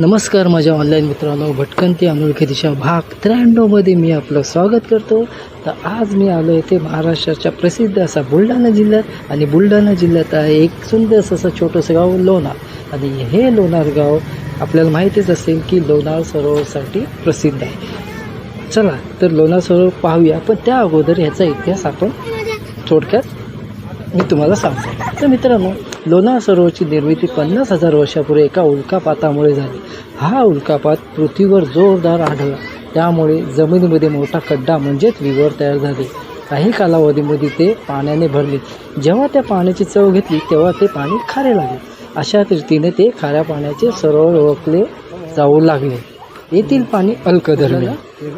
नमस्कार माझ्या ऑनलाईन मित्रांनो भटकंती अनोळखी दिशा भाग त्र्याण्णवमध्ये मी आपलं स्वागत करतो. तर आज मी आलो येथे महाराष्ट्राच्या प्रसिद्ध असा बुलढाणा जिल्ह्यात आणि बुलढाणा जिल्ह्यात आहे एक सुंदर असं छोटंसं गाव लोणार. आणि हे लोणार गाव आपल्याला माहितीच असेल की लोणार सरोवरसाठी प्रसिद्ध आहे. चला तर लोणार सरोवर पाहूया पण त्या अगोदर ह्याचा इतिहास आपण थोडक्यात मी तुम्हाला सांगतो. तर मित्रांनो लोणार सरोवरची निर्मिती पन्नास हजार वर्षापूर्वी एका उल्कापातामुळे झाली. हा उल्कापात पृथ्वीवर जोरदार आढळला. त्यामुळे जमिनीमध्ये मोठा खड्डा म्हणजेच विवर तयार झाले. काही कालावधीमध्ये ते पाण्याने भरले. जेव्हा त्या पाण्याची चव घेतली तेव्हा ते पाणी खारे लागले. अशा रीतीने ते खाऱ्या पाण्याचे सरोवर ओळखले जाऊ लागले. येथील पाणी अल्कधर्मी.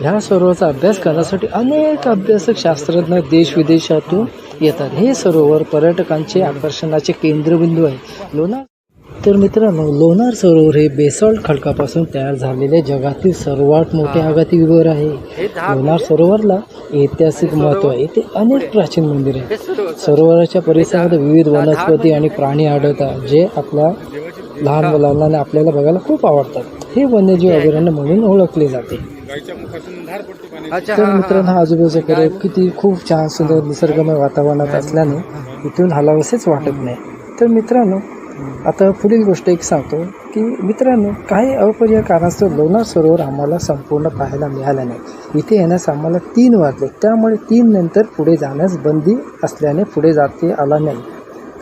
ह्या सरोवराचा अभ्यास करण्यासाठी अनेक अभ्यासक शास्त्रज्ञ देश विदेशातून येतात. हे सरोवर पर्यटकांचे आकर्षणाचे केंद्रबिंदू आहे. लोणार तर मित्रांनो लोणार सरोवर हे बेसॉल्ट खडकापासून तयार झालेले जगातील सर्वात मोठे आगाती विवर आहे. लोणार सरोवरला ऐतिहासिक महत्त्व आहे. येथे अनेक प्राचीन मंदिरे आहेत. सरोवराच्या परिसरात विविध वनस्पती आणि प्राणी आढळतात जे आपल्या लहान मुलांना आणि आपल्याला बघायला खूप आवडतात. हे वन्यजीव अभयारण्य म्हणून ओळखले जाते. तर मित्रांनो हा. आजूबाजूचा करे किती खूप छान सुंदर निसर्गमय वातावरणात असल्याने इथून हलावसेच वाटत नाही. तर मित्रांनो आता पुढील गोष्ट एक सांगतो की मित्रांनो काही अपरिय कारणास्तव लोणार सरोवर आम्हाला संपूर्ण पाहायला मिळालं नाही. इथे येण्यास आम्हाला तीन वाजले. त्यामुळे तीन नंतर पुढे जाण्यास बंदी असल्याने पुढे जाते आला नाही.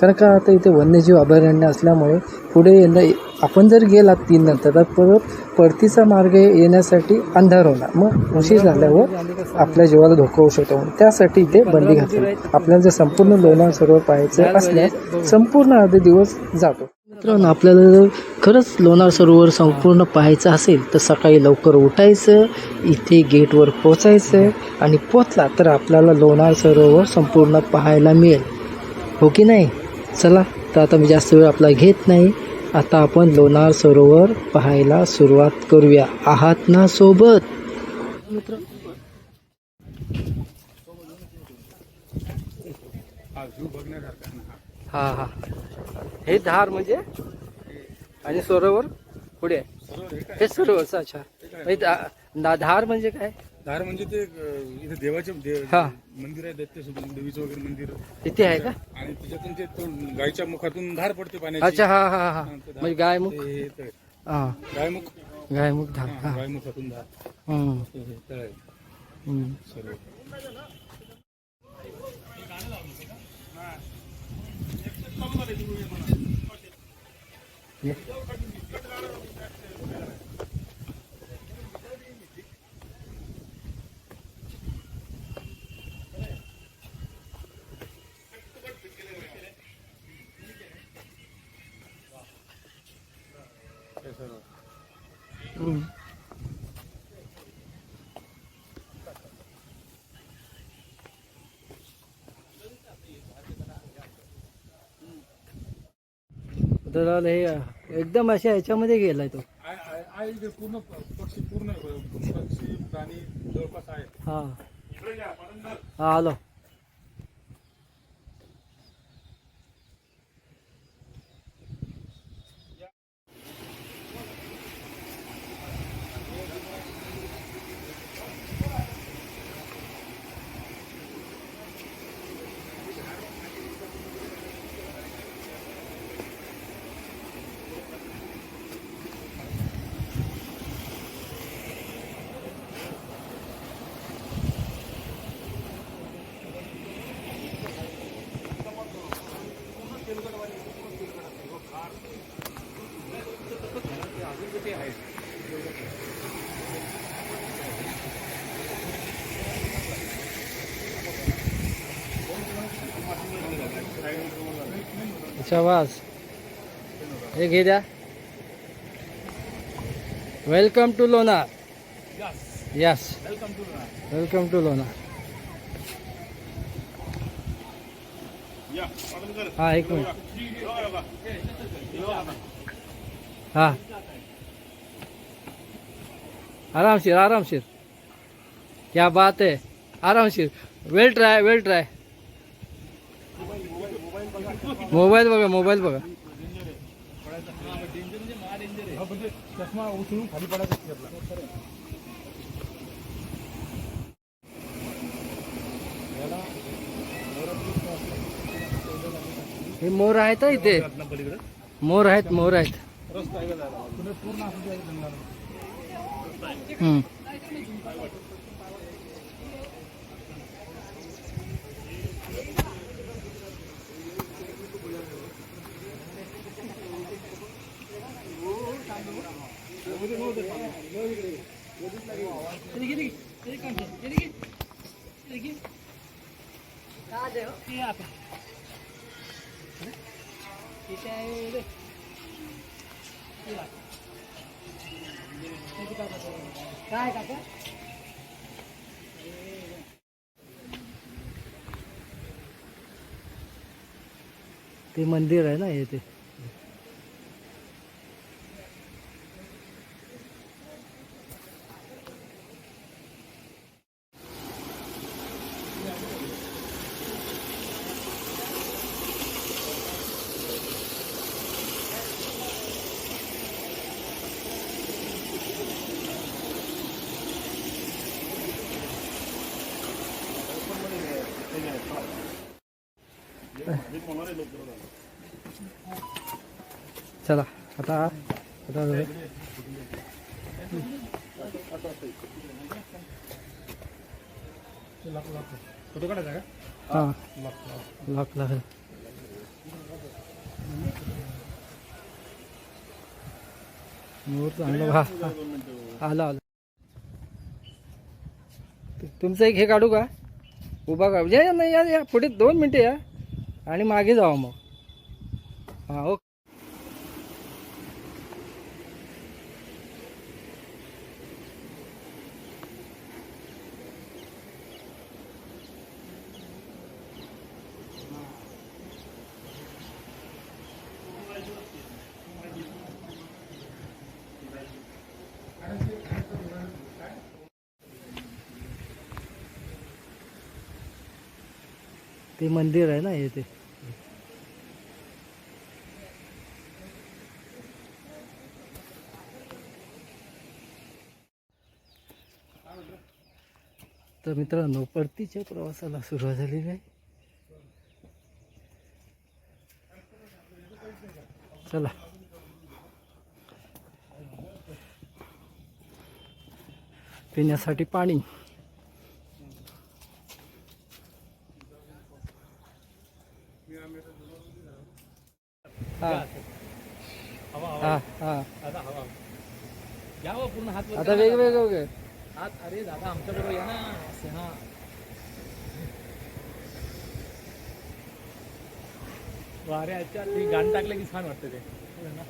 कारण का आता इथे वन्यजीव अभयारण्य असल्यामुळे पुढे येणं आपण जर गेलात तीन नंतर तर परत परतीचा मार्ग येण्यासाठी अंधार होणार. मग उशीर झाल्यावर आपल्या जीवाला धोका होऊ शकतो. त्यासाठी ते बंदी घातली. आपल्याला जर संपूर्ण लोणार सरोवर पाहायचं असल्यास संपूर्ण अर्धे दिवस जातो. मित्रांनो आपल्याला जर खरंच लोणार सरोवर संपूर्ण पाहायचं असेल तर सकाळी लवकर उठायचं इथे गेटवर पोचायचं आणि पोचला तर आपल्याला लोणार सरोवर संपूर्ण पाहायला मिळेल. हो की नाही? चला तर आता मी जास्त वेळ आपला घेत नाही. आता आपण लोणार सरोवर पाहायला सुरुवात करूया. आहात ना सोबत? मित्र हा हा. हे धार म्हणजे? आणि सरोवर? पुढे? हे सरोवर अच्छा. हे धा- ना- धार म्हणजे काय? धार म्हणजे ते अं, इथे देवाचे देव- हा. मंदिर आहे दैत्य देवीचं वगैरे मंदिर. तिथे आहे का? आणि त्याच्यातून ते तो गायच्या मुखातून धार पडते पाण्याची. अच्छा हा हा हा. म्हणजे गायमुख? ते- हे तळ. हा. गायमुख? गायमुख धार हा, हा. गायमुखातून धार. हम्म, हे- हे तळ आहे. हम्म. सर्व. ये. तर हे एकदम अशा ह्याच्यामध्ये गेलाय तो. आहे- पूर्ण प- पक्षी पूर्ण अं, पक्षी प्राणी जवळपास आहेत हा. हा आलो. शाबास हे घे द्या welcome to Lonar yes welcome to Lonar हा, एक मिनिट। हा। आरामशीर आरामशीर क्या बात है। आरामशीर well try well try mobile बघा मोबाईल बघा. चष्मा उचलून खाली पडायचा हे मोर आहेत इथे. मोर आहेत मोर आहेत. पूर्ण ते मंदिर आहे ना हे ते. चला आता आता हां. लॉक लागेल चांगलं. आलं आलं. तुमचं एक हे काढू का? उभा का या, नाही या पुढे दोन मिनटं या. आणि मागे जावा मग. हां ओके. ते मंदिर आहे ना हे ते. तर मित्रांनो परतीच्या प्रवासाला सुरुवात झालेली आहे. चला. पिण्यासाठी पाणी हा हवा हा हा आता हवा यावं पूर्ण हात आता वेगवेगळं वेगळं हात अरे दादा आमच्याबरोबर या ना. असे हा वाऱ्याच्या ते गाणं टाकलं की छान वाटतं ते. ना?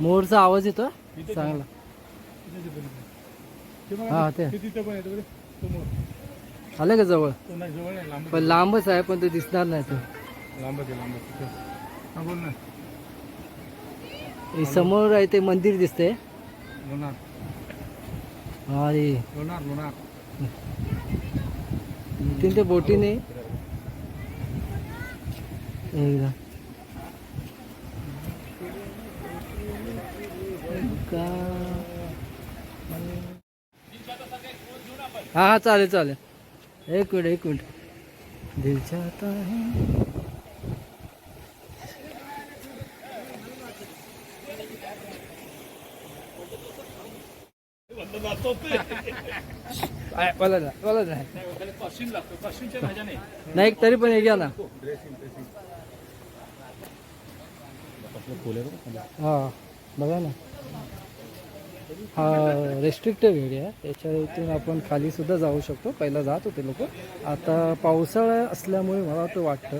मोरचा आवाज येतो? चांगला. हा, ते. आलं का जवळ? पण लांबच आहे पण ते दिसणार नाही तो. लांब आहे बोल ना. हे समोर आहे ते मंदिर दिसते लोणार. आणि लोणार लोणार. तीन ते बोटीने हा हा चालेल चालेल. एक मिनिट एक मिनिट. दिल चाहता है आहे, नाही नाही तरी पण हे घ्या ना. हा बघा ना. हा रेस्ट्रिक्टेड एरिया त्याच्या इथून आपण खाली सुद्धा जाऊ शकतो. पहिला जात होते लोक. आता पावसाळा असल्यामुळे मला तर वाटतं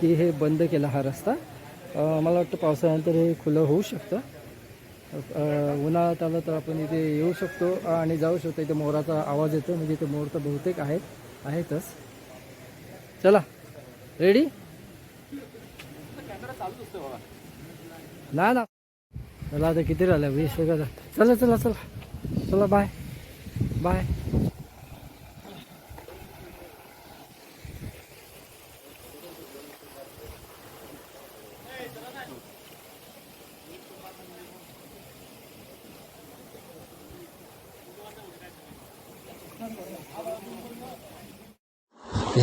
की हे बंद केला हा रस्ता. मला वाटतं पावसाळ्यानंतर हे खुलं होऊ शकतं. उन्हाळ्यात आलं तर आपण इथे येऊ शकतो आणि जाऊ शकतो. इथे मोराचा आवाज येतो म्हणजे इथे मोर तर बहुतेक आहेत आहेतच. चला रेडी ना ना. चला आता किती राहिलं वीस वगैरे. चला चला चला. चला बाय बाय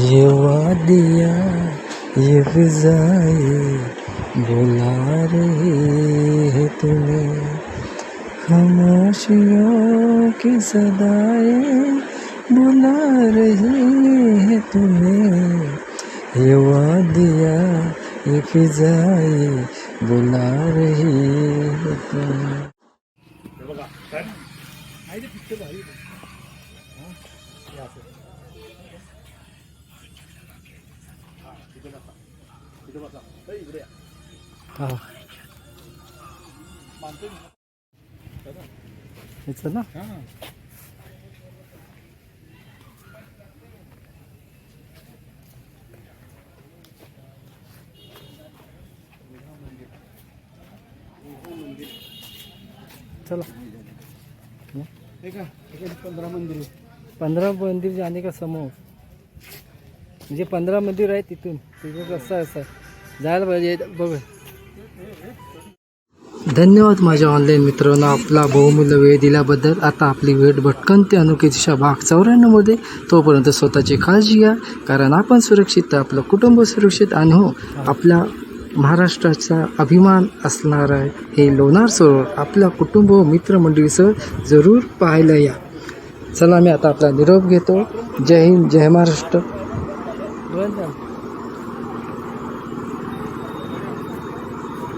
ये वादिया ये फिजाए बुला रही है तुम्हें। खामोशियों की सदाएं बुला रही है तुम्हें। ये वादिया ये फिजाए बुला रही है तुम्हें। हा हेच ना। हा चला। पंधरा मंदिर पंधरा मंदिर जाणे का समोर म्हणजे पंधरा मंदिर आहे तिथून। तिथं कसं असं जायला पाहिजे. बघ धन्यवाद माझ्या ऑनलाईन मित्रांनो. आपला बहुमूल्य वेळ दिल्याबद्दल आता आपली भेट भटकन ते अनुकेतीच्या भाग चौऱ्याण्णवमध्ये तोपर्यंत स्वतःची काळजी घ्या कारण आपण सुरक्षित तर आपलं कुटुंब सुरक्षित आणि हो आपल्या महाराष्ट्राचा अभिमान असणार आहे. हे लोणार सरोवर आपल्या कुटुंब व मित्रमंडळीसह जरूर पाहायला या. चला मी आता आपला निरोप घेतो. जय हिंद जय महाराष्ट्र.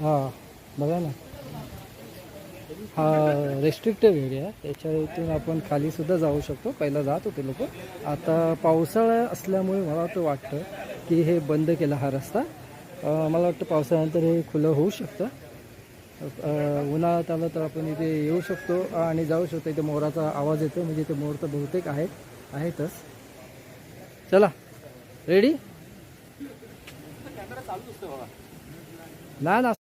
हा बघा ना. हा रेस्ट्रिक्टेड एरिया आहे. त्याच्या इथून आपण खाली सुद्धा जाऊ शकतो. पहिला जात होते लोक. आता पावसाळा असल्यामुळे मला वाटतं वाटतं की हे बंद केला हा रस्ता. मला वाटतं पावसाळ्यानंतर हे खुलं होऊ शकतं. उन्हाळ्यात आलं तर आपण इथे येऊ शकतो आणि जाऊ शकतो. इथे मोराचा आवाज येतो. म्हणजे इथे मोर तर बहुतेक आहेत आहेतच. चला. रेडी ना ना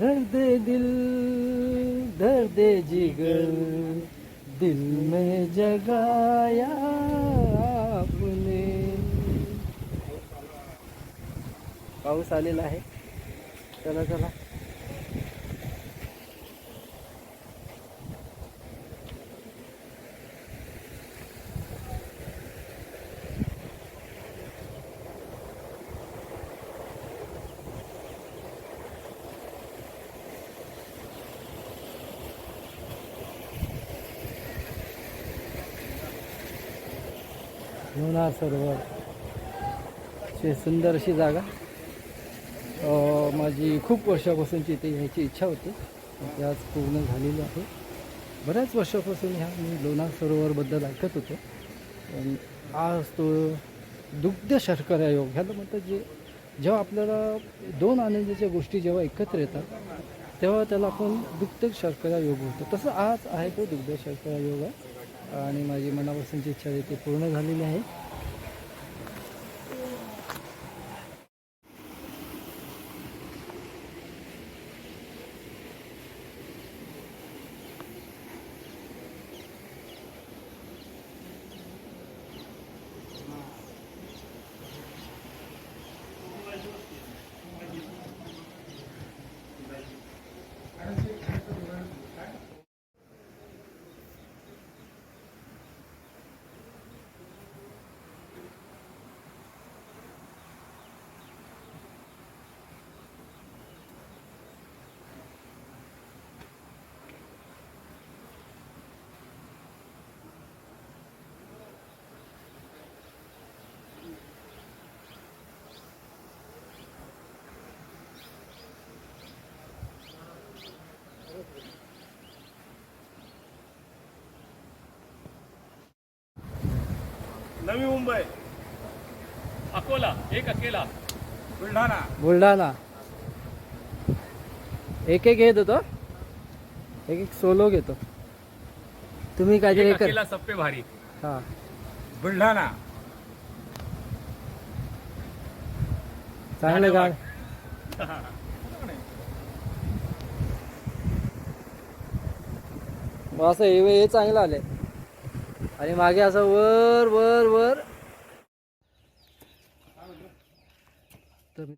दर्द दिल दर्द जिगर दिल में जगाया आपने। पाऊस आलेला आहे. चला चला लोणार सरोवर सुंदर अशी जागा. माझी खूप वर्षापासूनची इथे यायची इच्छा होती. ती आज पूर्ण झालेली आहे. बऱ्याच वर्षापासून ह्या मी लोणार सरोवरबद्दल ऐकत होतो. पण आज तो दुग्ध शर्करा योग ह्याला म्हणतात जे जेव्हा आपल्याला दोन आनंदाच्या गोष्टी जेव्हा एकत्र येतात तेव्हा त्याला आपण दुग्ध शर्करा योग होतो तसं आज आहे तो दुग्ध शर्करा योग. आहे आणि माझी मनापासूनची इच्छा आहे ती पूर्ण झालेली आहे. नवी मुंबई. अकोला एक अकेला. बुलढाणा. बुलढाणा. एक एक घेत होतो. एक एक सोलो घेतो. तुम्ही काहीतरी एक कर. अकेला भारी. हा. बुलढाणा. चांगलं मग असं हे हे चांगलं आलंय. आणि मागे असं वर वर वर. तर